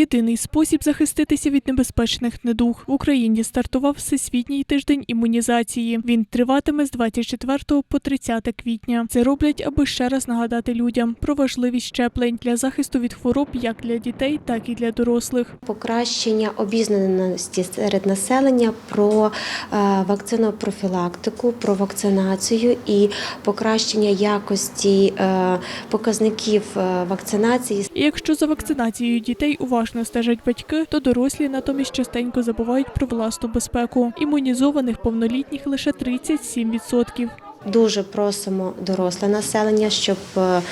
Єдиний спосіб захиститися від небезпечних недуг в Україні стартував всесвітній тиждень імунізації. Він триватиме з 24 по 30 квітня. Це роблять, аби ще раз нагадати людям про важливість щеплень для захисту від хвороб як для дітей, так і для дорослих. Покращення обізнаності серед населення про е, вакцинопрофілактику, про вакцинацію і покращення якості е, показників е, вакцинації. І якщо за вакцинацією дітей уважно стежать батьки, то дорослі натомість частенько забувають про власну безпеку. Імунізованих повнолітніх лише 37%. Дуже просимо доросле населення, щоб е,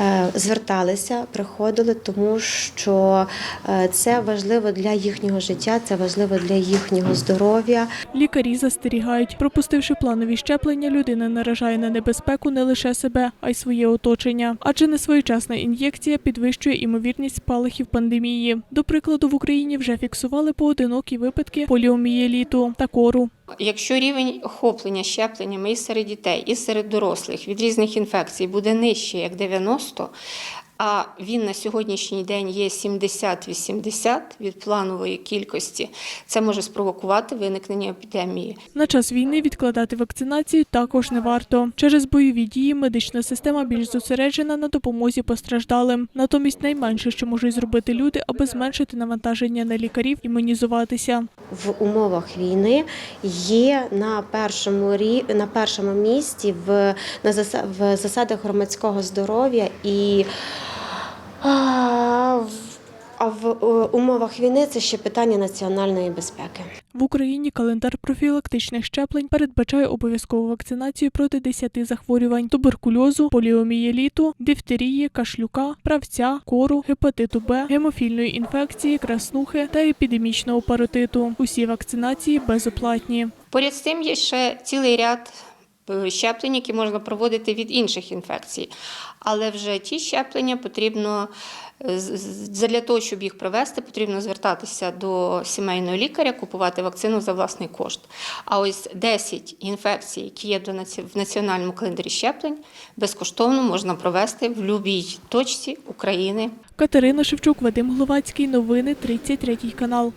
е, зверталися, приходили, тому що е, це важливо для їхнього життя, це важливо для їхнього здоров'я. Лікарі застерігають, пропустивши планові щеплення, людина наражає на небезпеку не лише себе, а й своє оточення. Адже несвоєчасна ін'єкція підвищує імовірність спалахів пандемії. До прикладу, в Україні вже фіксували поодинокі випадки поліомієліту та кору. Якщо рівень охоплення щепленнями і серед дітей, і серед дорослих від різних інфекцій буде нижче, як 90, а він на сьогоднішній день є 70-80 від планової кількості, це може спровокувати виникнення епідемії. На час війни відкладати вакцинацію також не варто. Через бойові дії медична система більш зосереджена на допомозі постраждалим. Натомість найменше, що можуть зробити люди, аби зменшити навантаження на лікарів, імунізуватися. в умовах війни є на першому рі... на першому місці в, на засадах громадського здоров'я і а, в... умовах війни це ще питання національної безпеки. В Україні календар профілактичних щеплень передбачає обов'язкову вакцинацію проти 10 захворювань: туберкульозу, поліомієліту, дифтерії, кашлюка, правця, кору, гепатиту Б, гемофільної інфекції, краснухи та епідемічного паротиту. Усі вакцинації безоплатні. Поряд з цим є ще цілий ряд щеплень, які можна проводити від інших інфекцій. Але вже ті щеплення потрібно е, для того, щоб їх провести, потрібно звертатися до сімейного лікаря, купувати вакцину за власний кошт. А ось 10 інфекцій, які є в національному календарі щеплень, безкоштовно можна провести в будь-якій точці України Катерина Шевчук, Вадим Гловацький. Новини 33 канал.